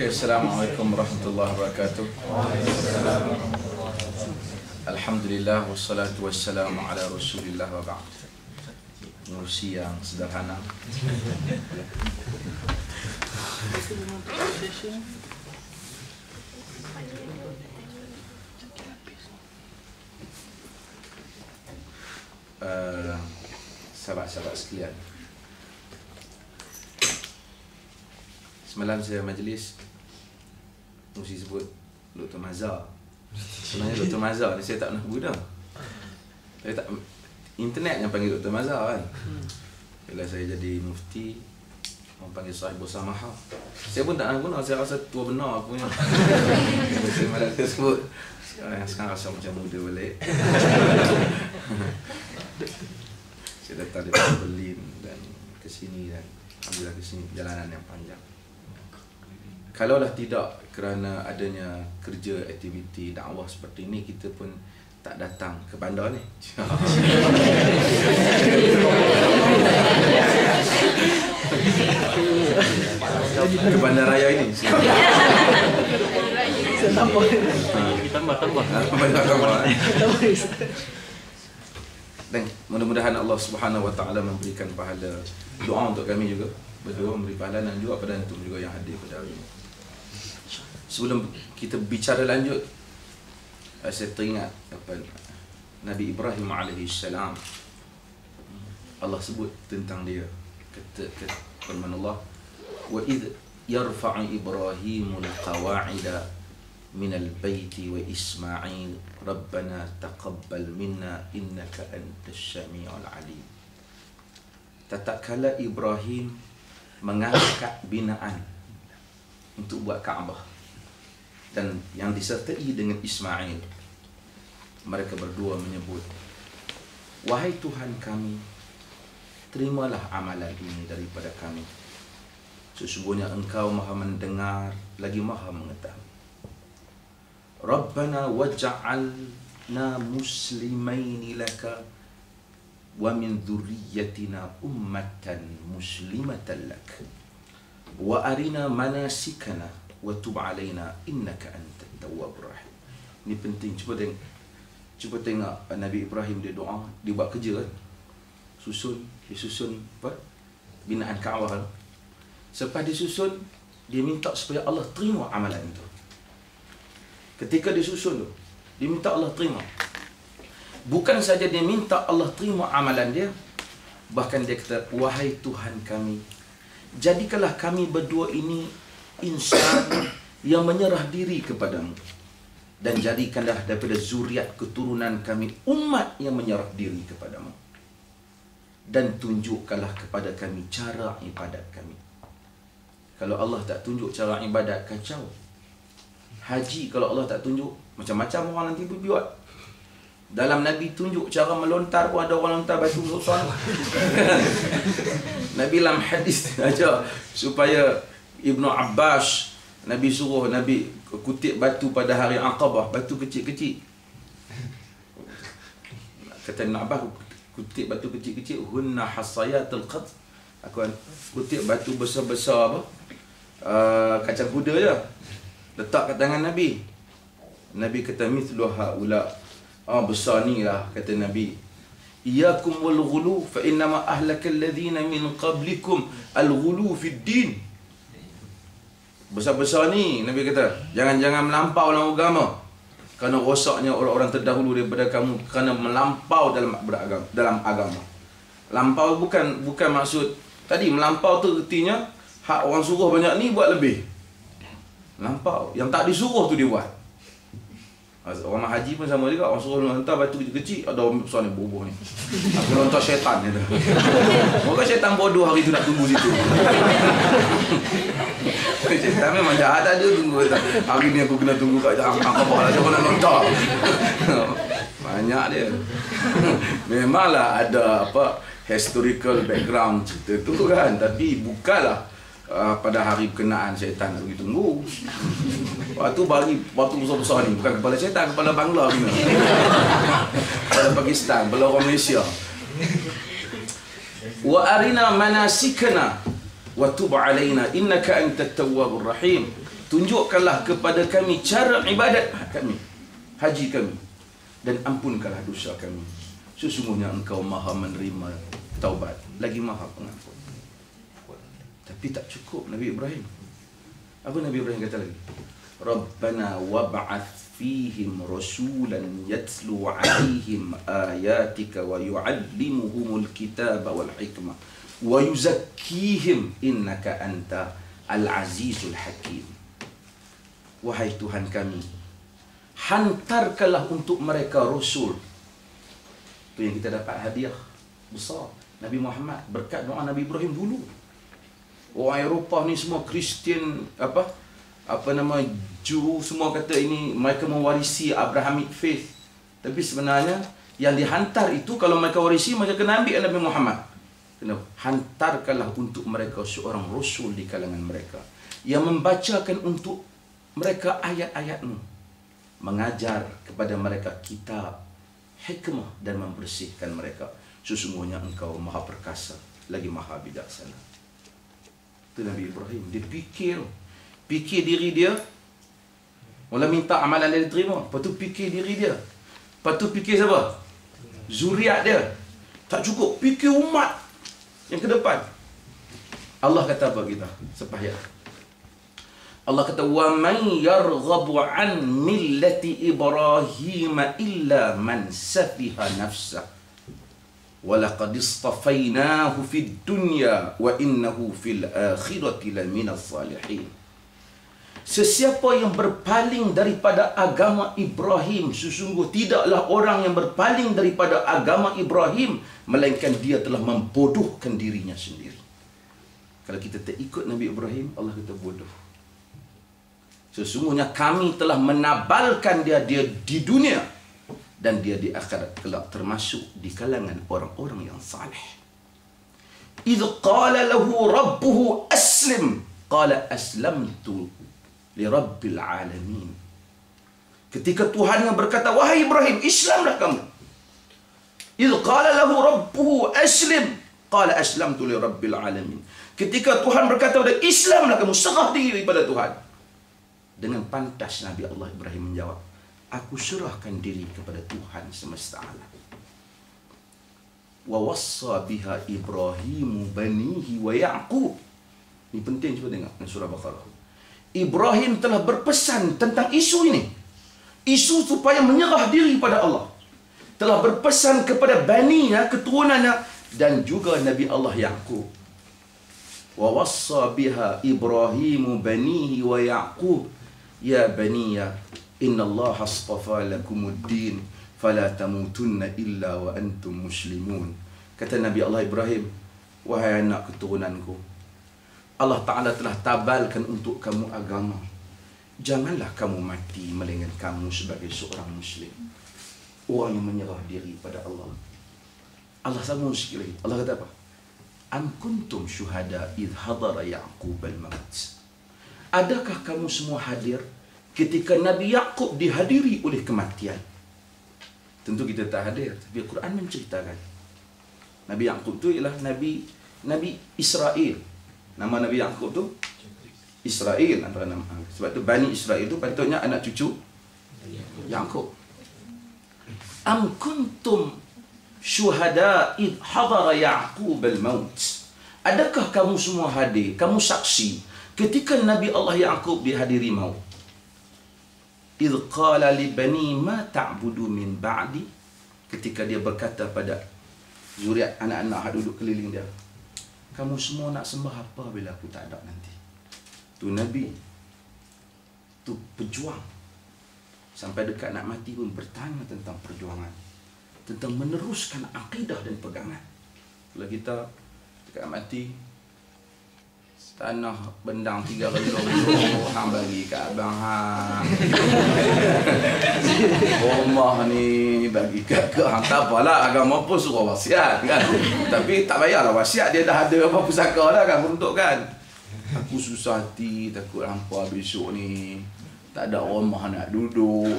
السلام عليكم ورحمة الله وبركاته الحمد لله والصلاة والسلام على رسول الله وبعد نورسيا سدرهانا. آه، سبع سبع سكليات. Semalam saya majlis Mesti sebut Dr. Mazhar Sebenarnya Dr. Mazhar ni saya tak pernah guna Saya tak Internet yang panggil Dr. Mazhar kan Bila saya jadi mufti Orang panggil sahib bersamaha Saya pun tak pernah guna Saya rasa tua benar aku punya Saya malah saya sebut Sekarang, sekarang rasa macam muda balik Saya datang dari Berlin Dan ke sini dan Alhamdulillah ke sini Perjalanan yang panjang Kalaulah tidak kerana adanya kerja aktiviti dakwah seperti ini kita pun tak datang ke bandar ni. ke bandar raya ini. Tambah. Tambah, tambah. Dan mudah-mudahan Allah Subhanahu Wa Taala memberikan pahala doa untuk kami juga. Berdua memberi pahala dan juga pada antum juga yang hadir pada hari ini. Sebelum kita bicara lanjut Saya teringat apa, Nabi Ibrahim AS Allah sebut tentang dia. Kata, firman Allah Wa idh yarfa'u Ibrahimul qawa'ida minal baiti wa Ismail Rabbana taqabbal minna innaka antas syami'ul alim. Tatkala Ibrahim mengangkat binaan untuk buat Kaabah dan yang disertai dengan Ismail. Mereka berdua menyebut wahai Tuhan kami terimalah amalan ini daripada kami. Sesungguhnya engkau maha mendengar lagi maha mengetahui. Rabbana waj'alna muslimaini laka wa min dhurriyyatina ummatan muslimatan lak. Wa arina manasikana wa tub alaina innaka antat tawwabur rahim. Ini penting cuba tengok. Cuba tengok Nabi Ibrahim dia doa, dia buat kerja kan. Susun, dia susun apa? Binaan Kaabah. Kan? Selepas dia susun, dia minta supaya Allah terima amalan itu. Ketika dia susun tu, dia minta Allah terima. Bukan saja dia minta Allah terima amalan dia, bahkan dia kata, "Wahai Tuhan kami, jadikanlah kami berdua ini insan yang menyerah diri kepadamu. Dan jadikanlah daripada zuriat keturunan kami umat yang menyerah diri kepadamu. Dan tunjukkanlah kepada kami cara ibadat kami. Kalau Allah tak tunjuk cara ibadat kacau. Haji kalau Allah tak tunjuk macam-macam orang nanti buat. Dalam Nabi tunjuk cara melontar pun ada orang lontar batu Nabi dalam hadis aja supaya Ibnu Abbas Nabi suruh Nabi kutip batu pada hari Aqabah batu kecil-kecil. Kata Ibnu Abbas kutip batu kecil-kecil hunna hasayatul qad aku kutip batu besar-besar apa? Uh, kacang kuda je. Letak kat tangan Nabi. Nabi kata mithlu haula. Ah besar ni lah kata Nabi. Iyakum wal ghulu fa innama ahlaka alladhina min qablikum al ghulu fid din Besar-besar ni Nabi kata Jangan-jangan melampau dalam agama. Kerana rosaknya orang-orang terdahulu daripada kamu Kerana melampau dalam beragam, dalam agama. Lampau bukan bukan maksud Tadi melampau tu artinya Hak orang suruh banyak ni buat lebih. Melampau. Yang tak disuruh tu dia buat Orang haji pun sama juga. Orang suruh hantar batu kecil-kecil Ada orang besar ni boboh ni. Aku lontar syaitan ni Moga syaitan bodoh hari tu nak tunggu situ. Syaitan memang jahat aja tunggu Hari ni aku kena tunggu kat jalan Apa lah Siapa nak lontar Banyak dia. Memanglah ada apa Historical background cerita tu kan. Tapi bukanlah uh, pada hari berkenaan syaitan nak pergi tunggu. Lepas tu bagi batu besar-besar ni bukan kepala syaitan, kepala Bangla punya. kepala Pakistan, kepala orang Malaysia. Wa arina manasikana wa tub alaina innaka antat tawwabur rahim tunjukkanlah kepada kami cara ibadat kami haji kami dan ampunkanlah dosa kami sesungguhnya engkau maha menerima taubat lagi maha pengampun tapi tak cukup Nabi Ibrahim. Apa Nabi Ibrahim kata lagi? Rabbana wab'ath fihim rasulan yatlu alaihim ayatika wa yu'allimuhumul kitaba wal hikmah wa yuzakkihim innaka anta al-azizul hakim. Wahai Tuhan kami hantarkanlah untuk mereka rasul. Itu yang kita dapat hadiah besar. Nabi Muhammad berkat doa Nabi Ibrahim dulu orang Eropah ni semua Kristian apa apa nama Jew semua kata ini mereka mewarisi Abrahamic faith. Tapi sebenarnya yang dihantar itu kalau mereka warisi mereka kena ambil Nabi Muhammad. Kena hantarkanlah untuk mereka seorang rasul di kalangan mereka. Yang membacakan untuk mereka ayat-ayatmu. Mengajar kepada mereka kitab hikmah dan membersihkan mereka. Sesungguhnya engkau maha perkasa lagi maha bijaksana itu Nabi Ibrahim. Dia fikir fikir diri dia. Mula minta amalan dia diterima Lepas tu fikir diri dia. Lepas tu fikir siapa? Zuriat dia. Tak cukup. Fikir umat Yang ke depan. Allah kata apa kita? Sepahya Allah kata wa man yarghabu an millati ibrahim illa man safiha nafsa istafainahu fid dunya wa innahu fil akhirati laminas salihin. Sesiapa yang berpaling daripada agama Ibrahim Sesungguh tidaklah orang yang berpaling daripada agama Ibrahim Melainkan dia telah membodohkan dirinya sendiri. Kalau kita tak ikut Nabi Ibrahim Allah kata bodoh. Sesungguhnya kami telah menabalkan dia dia di dunia dan dia di akhirat kelak termasuk di kalangan orang-orang yang saleh. Idh qala lahu rabbuhu aslim qala aslamtu li rabbil alamin. Ketika Tuhan yang berkata wahai Ibrahim Islamlah kamu. Idh qala lahu rabbuhu aslim qala aslamtu li rabbil alamin. Ketika Tuhan berkata Islamlah kamu serah diri kepada Tuhan. Dengan pantas Nabi Allah Ibrahim menjawab aku serahkan diri kepada Tuhan semesta alam wa wassa biha Ibrahim banihi wa Yaqub ini penting cuba tengok surah Baqarah Ibrahim telah berpesan tentang isu ini. Isu supaya menyerah diri pada Allah. Telah berpesan kepada baninya, keturunannya dan juga Nabi Allah Yaqub. Wa wassa biha Ibrahim banihi wa Yaqub ya baniya inna Allah astafa lakumuddin fala tamutunna illa wa antum muslimun. Kata Nabi Allah Ibrahim, wahai anak keturunanku, Allah Ta'ala telah tabalkan untuk kamu agama. Janganlah kamu mati melainkan kamu sebagai seorang Muslim. Orang yang menyerah diri pada Allah. Allah sambung sikit lagi. Allah kata apa? Am kuntum syuhada idh hadara Ya'qub al-maut. Adakah kamu semua hadir ketika Nabi Ya'qub dihadiri oleh kematian? Tentu kita tak hadir. Tapi Al-Quran menceritakan. Nabi Ya'qub itu ialah Nabi Nabi Israel Nama Nabi Yaakob tu Israel antara nama. Sebab tu Bani Israel tu patutnya anak cucu Yaakob. Am kuntum syuhada id hadara Yaqub al-maut. Adakah kamu semua hadir, kamu saksi ketika Nabi Allah Yaqub dihadiri maut? Id qala li bani ma ta'budu min ba'di ketika dia berkata pada zuriat anak-anak yang duduk keliling dia kamu semua nak sembah apa bila aku tak ada nanti? Tu Nabi tu pejuang. Sampai dekat nak mati pun bertanya tentang perjuangan tentang meneruskan akidah dan pegangan. Kalau kita dekat mati tanah bendang tiga kali loro hang bagi kat abang hang. Rumah ni bagi kat ke hang. Tak apalah agama pun suruh wasiat kan? Tapi tak payahlah wasiat dia dah ada apa pusaka dah kan? Untuk kan? Aku susah hati takut hampa besok ni tak ada rumah nak duduk